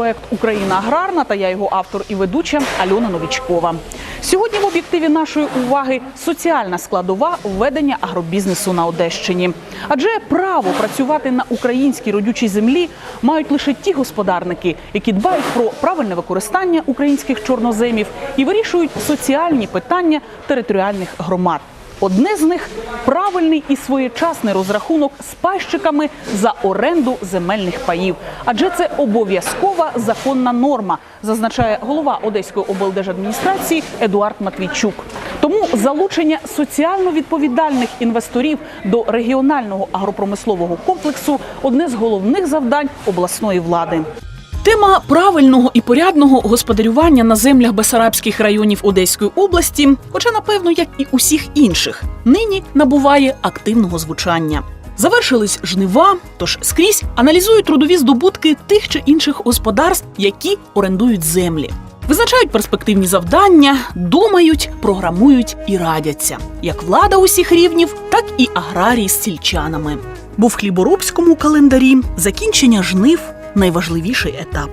Телепроект Україна аграрна та я його автор і ведуча Альона Новічкова. Сьогодні в об'єктиві нашої уваги соціальна складова введення агробізнесу на Одещині. Адже право працювати на українській родючій землі мають лише ті господарники, які дбають про правильне використання українських чорноземів і вирішують соціальні питання територіальних громад. Одне з них правильний і своєчасний розрахунок з пайщиками за оренду земельних паїв, адже це обов'язкова законна норма, зазначає голова Одеської облдержадміністрації Едуард Матвійчук. Тому залучення соціально відповідальних інвесторів до регіонального агропромислового комплексу одне з головних завдань обласної влади. Тема правильного і порядного господарювання на землях Бесарабських районів Одеської області, хоча напевно, як і усіх інших, нині набуває активного звучання. Завершились жнива, тож скрізь аналізують трудові здобутки тих чи інших господарств, які орендують землі. Визначають перспективні завдання, думають, програмують і радяться як влада усіх рівнів, так і аграрії з сільчанами. Бо в хліборобському календарі закінчення жнив найважливіший етап.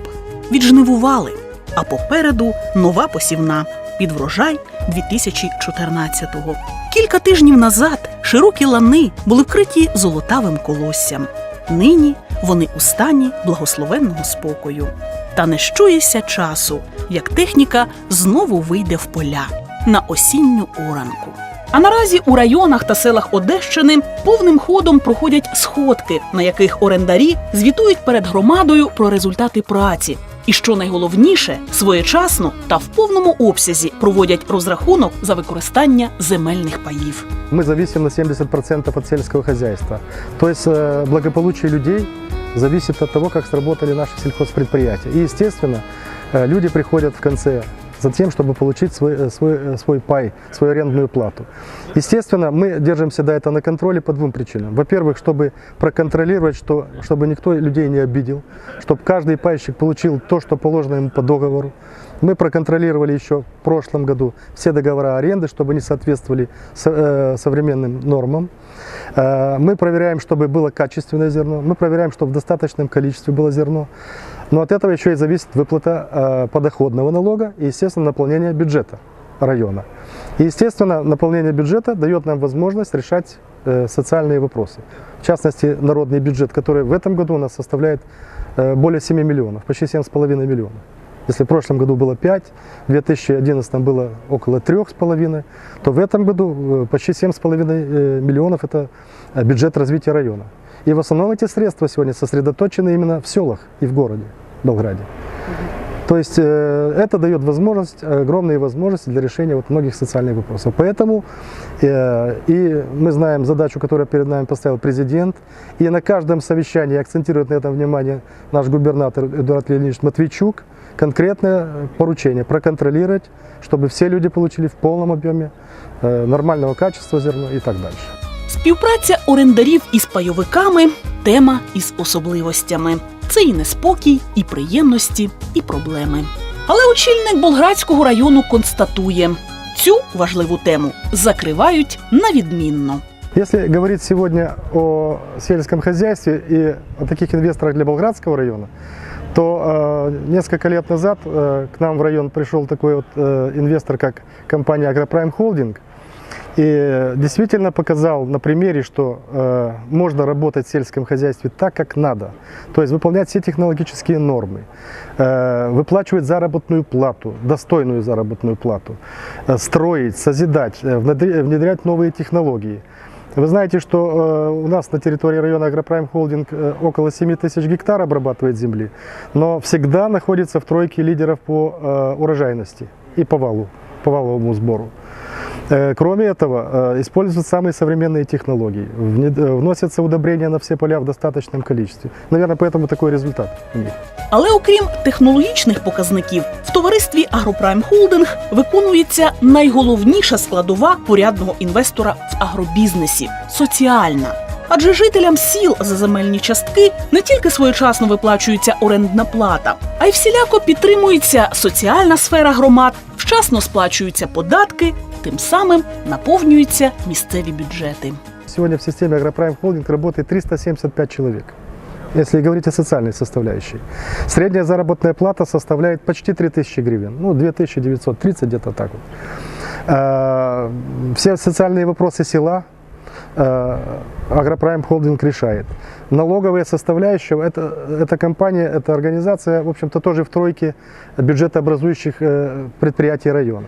Віджнивували, а попереду нова посівна під врожай 2014-го. Кілька тижнів назад широкі лани були вкриті золотавим колоссям. Нині вони у стані благословенного спокою. Та не щується часу, як техніка знову вийде в поля на осінню оранку. А наразі у районах та селах Одещини повним ходом проходять сходки, на яких орендарі звітують перед громадою про результати праці. І що найголовніше, своєчасно та в повному обсязі проводять розрахунок за використання земельних паїв. Мы зависим на 70% от сельского хозяйства. То есть э, благополучие людей зависит от того, как сработали наши сельхозпредприятия. И, естественно, э, люди приходят в конце за тем, чтобы получить свой, э, свой, э, свой пай, свою арендную плату. Естественно, мы держимся до этого на контроле по двум причинам. Во-первых, чтобы проконтролировать, что, чтобы никто людей не обидел, чтобы каждый пайщик получил то, что положено ему по договору. Мы проконтролировали еще в прошлом году все договора аренды, чтобы они соответствовали со- э, современным нормам. Э, Мы проверяем, чтобы было качественное зерно. Мы проверяем, чтобы в достаточном количестве было зерно. Но от этого еще и зависит выплата э, подоходного налога и, естественно, наполнение бюджета района. И, естественно, наполнение бюджета дает нам возможность решать социальные вопросы. В частности, народный бюджет, который в этом году у нас составляет более 7 миллионов, почти 7,5 миллионов. Если в прошлом году было 5, в 2011 было около 3,5, то в этом году э, почти 7,5 э, миллионов – это э, бюджет развития района. И в основном эти средства сегодня сосредоточены именно в селах и в городе Белграде. То есть э, это дает возможность, огромные возможности для решения вот многих социальных вопросов. Поэтому э, и мы знаем задачу, которую перед нами поставил президент, и на каждом совещании акцентирует на этом внимание наш губернатор Эдуард Леонидович Матвейчук, конкретное э, поручение проконтролировать, чтобы все люди получили в полном объеме э, нормального качества зерна и так дальше. Співпраця орендарів із пайовиками тема із особливостями. Це і неспокій, і приємності, і проблеми. Але очільник Болградського району констатує, цю важливу тему закривають на відмінно. Если говорить сегодня о сельском хозяйстве и о таких инвесторах для Болградского района, то э, несколько лет назад э, к нам в район пришел такой вот э, инвестор, как компания Агропрайм Холдинг, и действительно показал на примере, что э, можно работать в сельском хозяйстве так, как надо. То есть выполнять все технологические нормы, э, выплачивать заработную плату, достойную заработную плату, э, строить, созидать, э, внедрять новые технологии. Вы знаете, что э, у нас на территории района Агропрайм Холдинг э, около 7 тысяч гектар обрабатывает земли, но всегда находится в тройке лидеров по э, урожайности и по валу, по валовому сбору. Э, Кроме этого, э, используют самые современные технологии. Внед- э, Вносятся удобрения на все поля в достаточном количестве. Наверное, поэтому такой результат у них. Але окрім технологічних показників, в товаристві Агропрайм Холдинг виконується найголовніша складова порядного інвестора в агробізнесі соціальна. Адже жителям сіл за земельні частки не тільки своєчасно виплачується орендна плата, а й всіляко підтримується соціальна сфера громад, вчасно сплачуються податки, тим самим наповнюються місцеві бюджети. Сегодня в системе Агропрайм Холдинг работает 375 человек. если говорить о социальной составляющей. Средняя заработная плата составляет почти 3000 гривен, ну 2930 где-то так вот. Э, Все социальные вопросы села э, Агропрайм Холдинг решает. Налоговая составляющая, это, эта компания, эта организация, в общем-то, тоже в тройке бюджетообразующих э, предприятий района.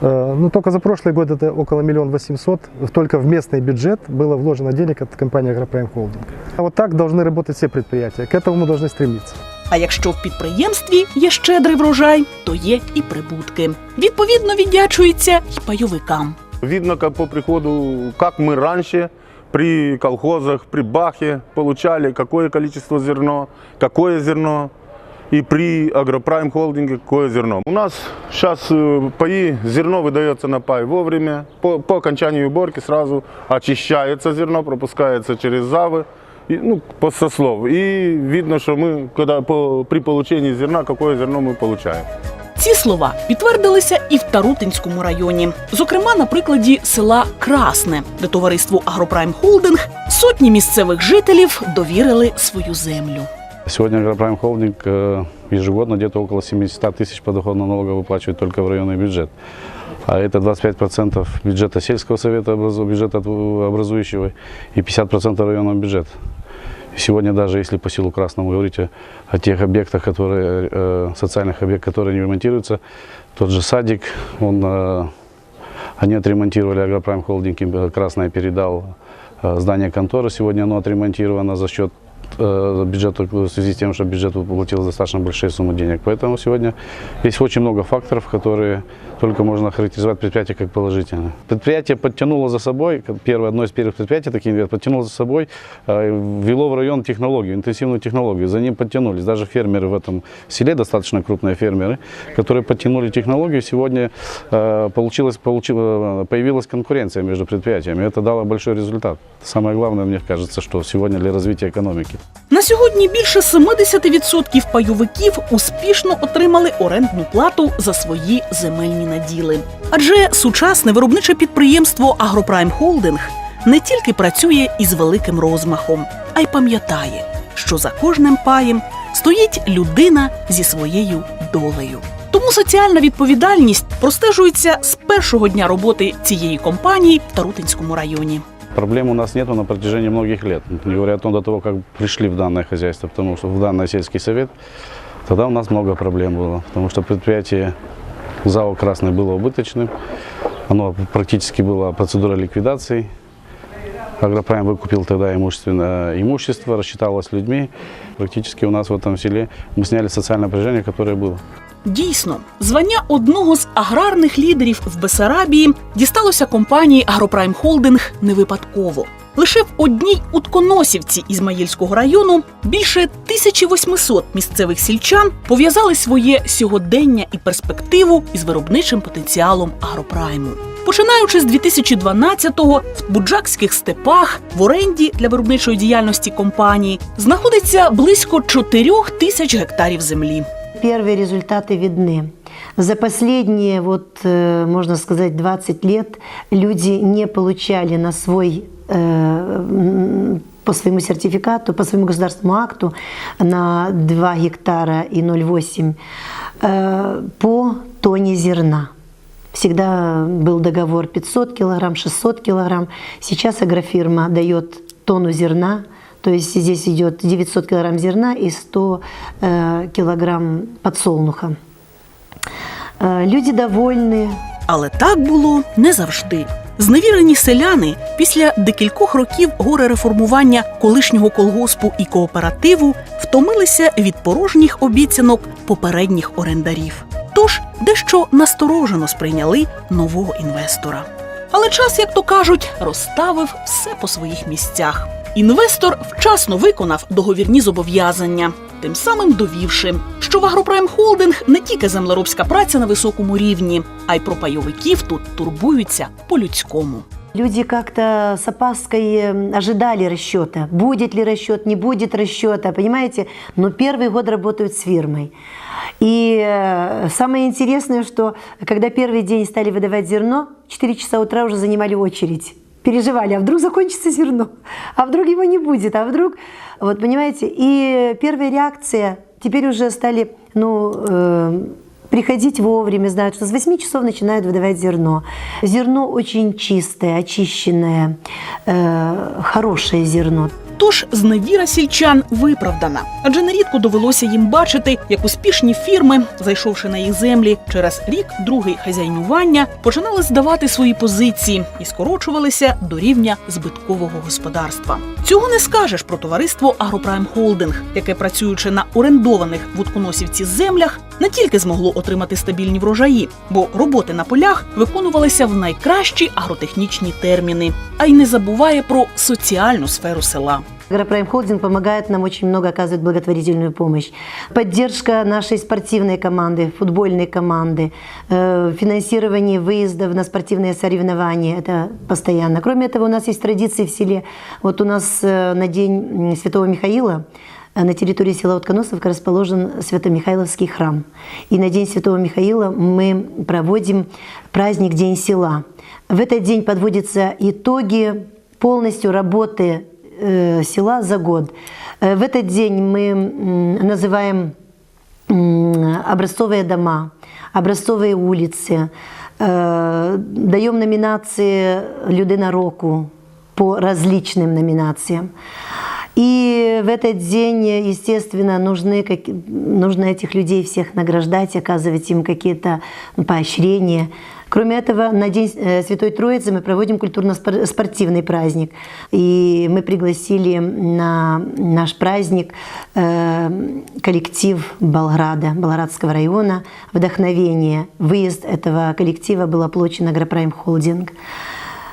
Э, Ну, только за прошлый год это около миллион восемьсот, только в местный бюджет было вложено денег от компании Агропрайм Холдинг. А вот так должны работать все предприятия, к этому мы должны стремиться. А якщо в підприємстві є щедрий врожай, то є і прибутки. Відповідно, віддячується й пайовикам. Видно, как по приходу, как мы раньше при колхозах, при Бахе получали какое количество зерно, какое зерно, и при Агропрайм холдинге какое зерно. У нас сейчас паи, зерно выдается на пай вовремя, по, по окончании уборки сразу очищается зерно, пропускается через завы, и, ну, по сослов. И видно, что мы, когда по, при получении зерна, какое зерно мы получаем. Ці слова підтвердилися і в Тарутинському районі, зокрема на прикладі села Красне, де товариству Агропрайм Холдинг сотні місцевих жителів довірили свою землю. Сегодня Агропрайм Холдинг э, ежегодно где-то около 700 тысяч подоходного налога выплачивает только в районный бюджет. А это 25% бюджета сельского совета, образу- бюджета э, образующего и 50% районного бюджета. Сегодня даже если по селу Красному говорить о, тех объектах, которые, э, социальных объектах, которые не ремонтируются, тот же садик, он, э, они отремонтировали, Агропрайм Холдинг э, Красное передал э, здание конторы, сегодня оно отремонтировано за счет э, бюджета в связи с тем, что бюджет выплатил достаточно большие суммы денег. Поэтому сегодня есть очень много факторов, которые только можно характеризовать предприятие как положительное. Предприятие подтянуло за собой, первое, одно из первых предприятий, такие подтянуло за собой, э, ввело в район технологию, интенсивную технологию. За ним подтянулись. Даже фермеры в этом селе, достаточно крупные фермеры, которые подтянули технологию. Сегодня э, получилось, получила, появилась конкуренция между предприятиями. Это дало большой результат. Самое главное, мне кажется, что сегодня для развития экономики. На сьогодні більше 70% пайовиків успішно отримали орендну плату за свої земельні наділи. Адже сучасне виробниче підприємство Агропрайм Холдинг не тільки працює із великим розмахом, а й пам'ятає, що за кожним паєм стоїть людина зі своєю долею. Тому соціальна відповідальність простежується з першого дня роботи цієї компанії в Тарутинському районі. Проблем у нас нету на протяжении многих лет. Не говоря о том, до того, как пришли в данное хозяйство, потому что в данный сельский совет, тогда у нас много проблем было. Потому что предприятие ЗАО «Красное» было убыточным. Оно практически была процедура ликвидации. Агропрайм выкупил тогда имущественное имущество, рассчиталось людьми. Практически у нас в этом селе мы сняли социальное напряжение, которое было. Дійсно, звання одного з аграрних лідерів в Бесарабії дісталося компанії Агропрайм Холдинг не випадково. Лише в одній утконосівці Ізмаїльського району більше 1800 місцевих сільчан пов'язали своє сьогодення і перспективу із виробничим потенціалом агропрайму. Починаючи з 2012-го в буджакських степах в оренді для виробничої діяльності компанії знаходиться близько 4 тисяч гектарів землі. Первые результаты видны. За последние, вот, э, можно сказать, 20 лет люди не получали на свой э, по своему сертификату, по своему государственному акту на 2 гектара и 0,8 э, по тоне зерна. Всегда был договор 500 килограмм, 600 килограмм. Сейчас агрофирма дает тонну зерна, то есть здесь идет 900 килограмм зерна и 100 э, килограмм подсолнуха. Э, люди довольны, Але так було не завжди. Зневірені селяни після декількох років горе реформування колишнього колгоспу і кооперативу втомилися від порожніх обіцянок попередніх орендарів. Тож дещо насторожено сприйняли нового інвестора. Але час, як то кажуть, розставив все по своїх місцях. Інвестор вчасно виконав договірні зобов'язання, тим самим довівши, що в Агропрайм Холдинг не тільки землеробська праця на високому рівні, а й про пайовиків тут турбуються по-людському. Люди как-то с опаской э, ожидали расчета. Будет ли расчет, не будет расчета, понимаете? Но первый год работают с фирмой. И э, самое интересное, что когда первый день стали выдавать зерно, 4 часа утра уже занимали очередь Переживали, а вдруг закончится зерно, а вдруг его не будет, а вдруг, вот понимаете, и первая реакция, теперь уже стали, ну, э, приходить вовремя, знают, что с 8 часов начинают выдавать зерно. Зерно очень чистое, очищенное, э, хорошее зерно. Тож зневіра сільчан виправдана, адже нерідко довелося їм бачити, як успішні фірми, зайшовши на їх землі, через рік другий хазяйнування, починали здавати свої позиції і скорочувалися до рівня збиткового господарства. Цього не скажеш про товариство Агропрайм Холдинг, яке працюючи на орендованих в Утконосівці землях, не тільки змогло отримати стабільні врожаї, бо роботи на полях виконувалися в найкращі агротехнічні терміни, а й не забуває про соціальну сферу села. Агропрайм Холдинг помогает нам очень много, оказывает благотворительную помощь. Поддержка нашей спортивной команды, футбольной команды, э, финансирование выездов на спортивные соревнования, это постоянно. Кроме этого, у нас есть традиции в селе. Вот у нас э, на День Святого Михаила э, на территории села Утконосовка расположен Свято-Михайловский храм. И на День Святого Михаила мы проводим праздник День села. В этот день подводятся итоги полностью работы села за год. Э, В этот день мы м, называем м, образцовые дома, образцовые улицы, э, даем номинации «Людина року» по различным номинациям. И в этот день, естественно, нужны, как- нужно этих людей всех награждать, оказывать им какие-то ну, поощрения. Кроме этого, на День э, Святой Троицы мы проводим культурно-спортивный праздник. И мы пригласили на наш праздник э, коллектив Болграда, Болградского района «Вдохновение». Выезд этого коллектива был оплачен Агропрайм Холдинг.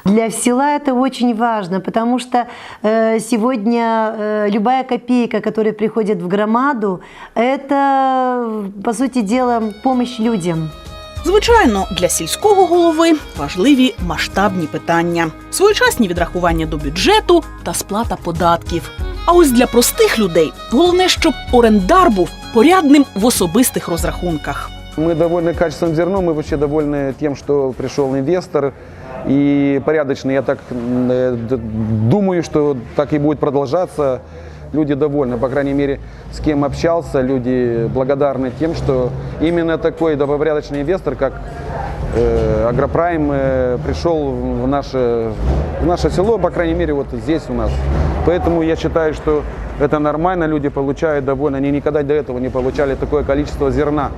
Для села это очень важно, потому что э, сегодня э, любая копейка, которая приходит в громаду, это, по сути дела, помощь людям. Звичайно, для сільського голови важливі масштабні питання, своєчасні відрахування до бюджету та сплата податків. А ось для простих людей головне, щоб орендар був порядним в особистих розрахунках. Мы довольны качеством зерна, мы вообще довольны тем, что пришел инвестор И порядочный. Я так э, думаю, что так и будет продолжаться. Люди довольны, по крайней мере, с кем общался, люди благодарны тем, что именно такой добропорядочный инвестор, как э, Агропрайм, э, пришел в наше, в наше село, по крайней мере, вот здесь у нас. Поэтому я считаю, что это нормально, люди получают довольно. Они никогда до этого не получали такое количество зерна.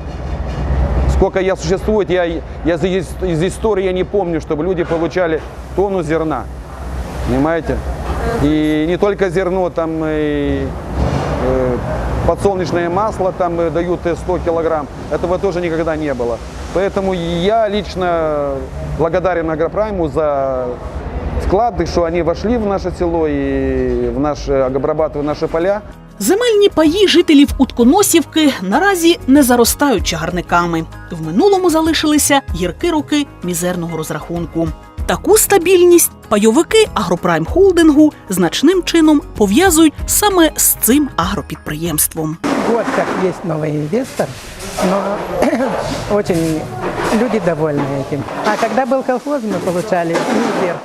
Сколько я существует, я, я из, из истории я не помню, чтобы люди получали тонну зерна. Понимаете? И не только зерно, там и э, подсолнечное масло там э, дают э, 100 килограмм. Этого тоже никогда не было. Поэтому я лично благодарен Агропрайму за вклады, что они вошли в наше село и в наш, э, обрабатывают наши поля. Земельні паї жителів Утконосівки наразі не заростають чагарниками. В минулому залишилися гірки роки мізерного розрахунку. Таку стабільність пайовики Агропрайм Холдингу значним чином пов'язують саме з цим агропідприємством. год как есть новый инвестор, но очень люди довольны этим. А когда был колхоз, мы получали мизер.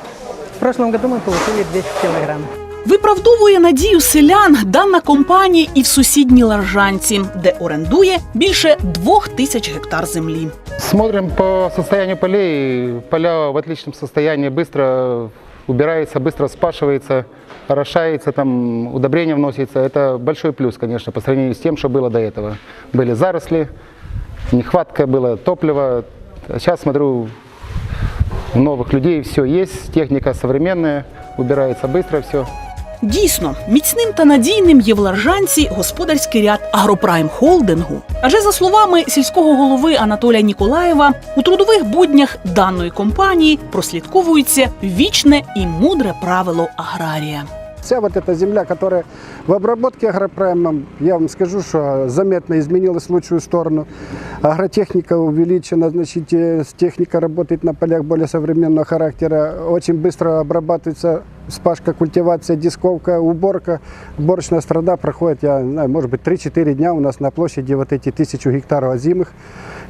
В прошлом году мы получили 200 килограмм. Виправдовує надію селян дана компанія і в сусідній Ларжанці, де орендує більше двох тисяч гектар землі. Смотрим по состоянию полей. Поля в отличном состоянии, быстро убирается, быстро спашивается, орошается, там удобрения вносится. Это большой плюс, конечно, по сравнению с тем, что было до этого. Были заросли, нехватка была топлива. А Сейчас смотрю, у новых людей все есть, техника современная, убирается быстро все. Дійсно, міцним та надійним є в Ларжанці господарський ряд Агропрайм Холдингу. Адже за словами сільського голови Анатолія Ніколаєва, у трудових буднях даної компанії прослідковується вічне і мудре правило аграрія. Вся вот эта земля, которая в обработке агропраймом, я вам скажу, что заметно изменилась в лучшую сторону. Агротехника увеличена, значит, э, техника работает на полях более современного характера. Очень быстро обрабатывается спашка, культивация, дисковка, уборка. Уборочная страда проходит, я не знаю, может быть, 3-4 дня у нас на площади вот эти тысячу гектаров озимых,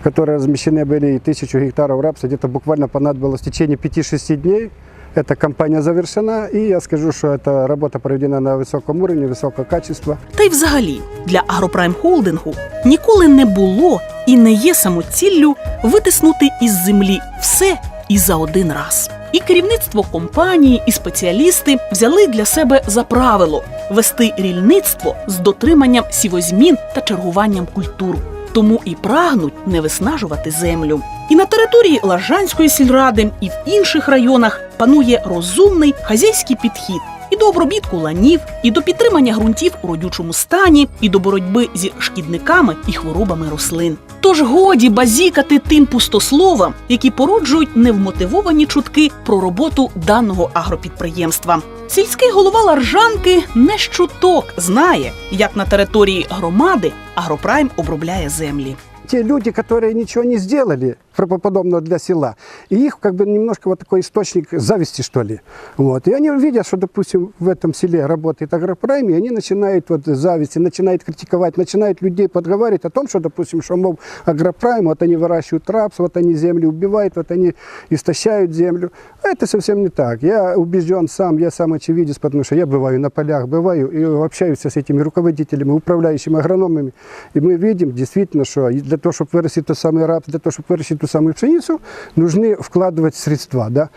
которые размещены были, и тысячу гектаров рапса. Где-то буквально понадобилось в течение 5-6 дней Эта кампания завершена, и я скажу, что эта работа проведена на высоком уровне, высокого качества. Та й взагалі для Агропрайм Холдингу ніколи не було і не є самоціллю витиснути із землі все і за один раз. І керівництво компанії, і спеціалісти взяли для себе за правило вести рільництво з дотриманням сівозмін та чергуванням культур. Тому і прагнуть не виснажувати землю. І на території Лажанської сільради, і в інших районах панує розумний хазяйський підхід і до обробітку ланів, і до підтримання ґрунтів у родючому стані, і до боротьби зі шкідниками і хворобами рослин. Тож годі базікати тим пустословам, які породжують невмотивовані чутки про роботу даного агропідприємства. Сільський голова Ларжанки не щуток знає, як на території громади Агропрайм обробляє землі. Те люди, которые ничего не сделали правоподобного для села, и их как бы немножко вот такой источник зависти, что ли. Вот. И они видят, что, допустим, в этом селе работает агропрайм, и они начинают вот зависти, начинают критиковать, начинают людей подговаривать о том, что, допустим, что, мол, агропрайм, вот они выращивают рапс, вот они землю убивают, вот они истощают землю. А это совсем не так. Я убежден сам, я сам очевидец, потому что я бываю на полях, бываю и общаюсь с этими руководителями, управляющими агрономами, и мы видим действительно, что для того, чтобы вырастить тот самый рапс, для того, чтобы вырастить ту самую пшеницу, нужны вкладывать средства, да,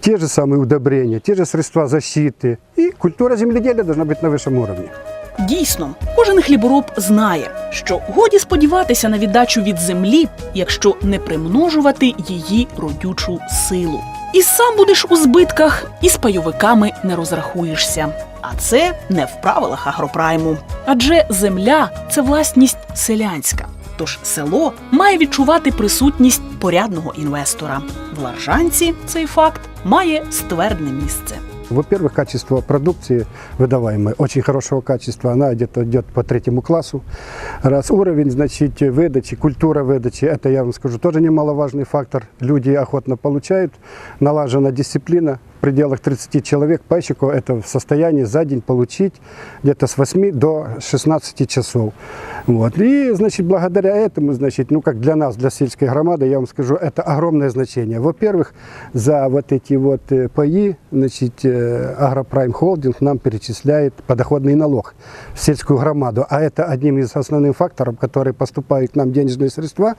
те же самые удобрения, те же средства защиты. И культура земледелия должна быть на высшем уровне. Дійсно, кожен хлібороб знає, що годі сподіватися на віддачу від землі, якщо не примножувати її родючу силу. І сам будеш у збитках, і з пайовиками не розрахуєшся. А це не в правилах агропрайму. Адже земля це власність селянська. Тож село має відчувати присутність порядного інвестора. В Ларжанці цей факт має ствердне місце. Во-первых, качество продукции выдаваемой очень хорошего качества, она где-то идет по третьему классу. Раз уровень, значит, выдачи, культура выдачи, это, я вам скажу, тоже немаловажный фактор. Люди охотно получают, налажена дисциплина, в пределах 30 человек пайщику это в состоянии за день получить где-то с 8 до 16 часов. Вот. И, значит, благодаря этому, значит, ну, как для нас, для сельской громады, я вам скажу, это огромное значение. Во-первых, за вот эти вот э, паи, значит, э, Агропрайм Холдинг нам перечисляет подоходный налог в сельскую громаду. А это одним из основных факторов, которые поступают к нам денежные средства.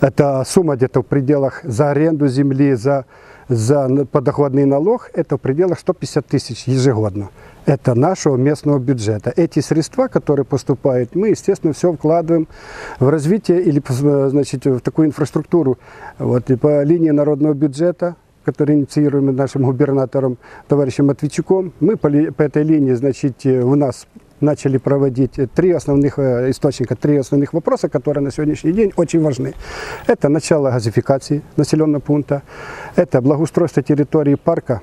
Это сумма где-то в пределах за аренду земли, за за подоходный налог это в пределах 150 тысяч ежегодно. Это нашего местного бюджета. Эти средства, которые поступают, мы, естественно, все вкладываем в развитие или э, значит, в такую инфраструктуру. Вот, и по линии народного бюджета, который инициируем нашим губернатором, товарищем Матвейчуком, мы по, по этой линии, значит, э, у нас начали проводить э, три основных э, источника, три основных вопроса, которые на сегодняшний день очень важны. Это начало газификации населенного пункта, это благоустройство территории парка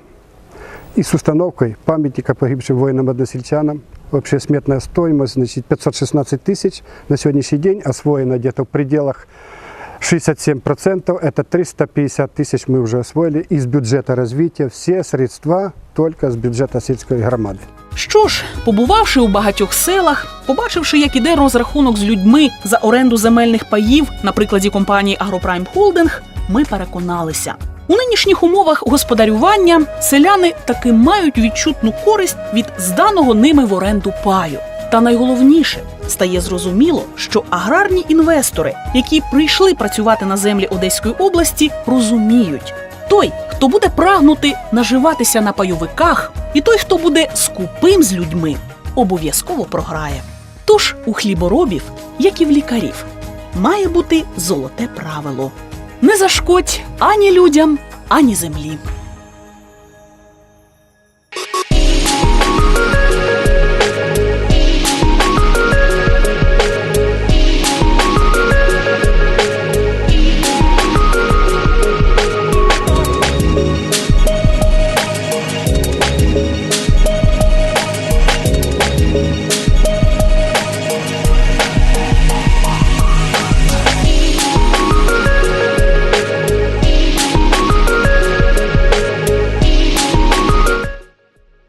и с установкой памятника погибшим воинам-односельчанам. Вообще сметная стоимость значит, 516 тысяч. На сегодняшний день освоено где-то в пределах 67%. Это 350 тысяч мы уже освоили из бюджета развития. Все средства только с бюджета сельской громады. Що ж, побувавши у багатьох селах, побачивши, як іде розрахунок з людьми за оренду земельних паїв на прикладі компанії Агропрайм Холдинг, ми переконалися. У нинішніх умовах господарювання селяни таки мають відчутну користь від зданого ними в оренду паю. Та найголовніше стає зрозуміло, що аграрні інвестори, які прийшли працювати на землі Одеської області, розуміють, той, хто буде прагнути наживатися на пайовиках, і той, хто буде скупим з людьми, обов'язково програє. Тож у хліборобів, як і в лікарів, має бути золоте правило: не зашкодь ані людям, ані землі.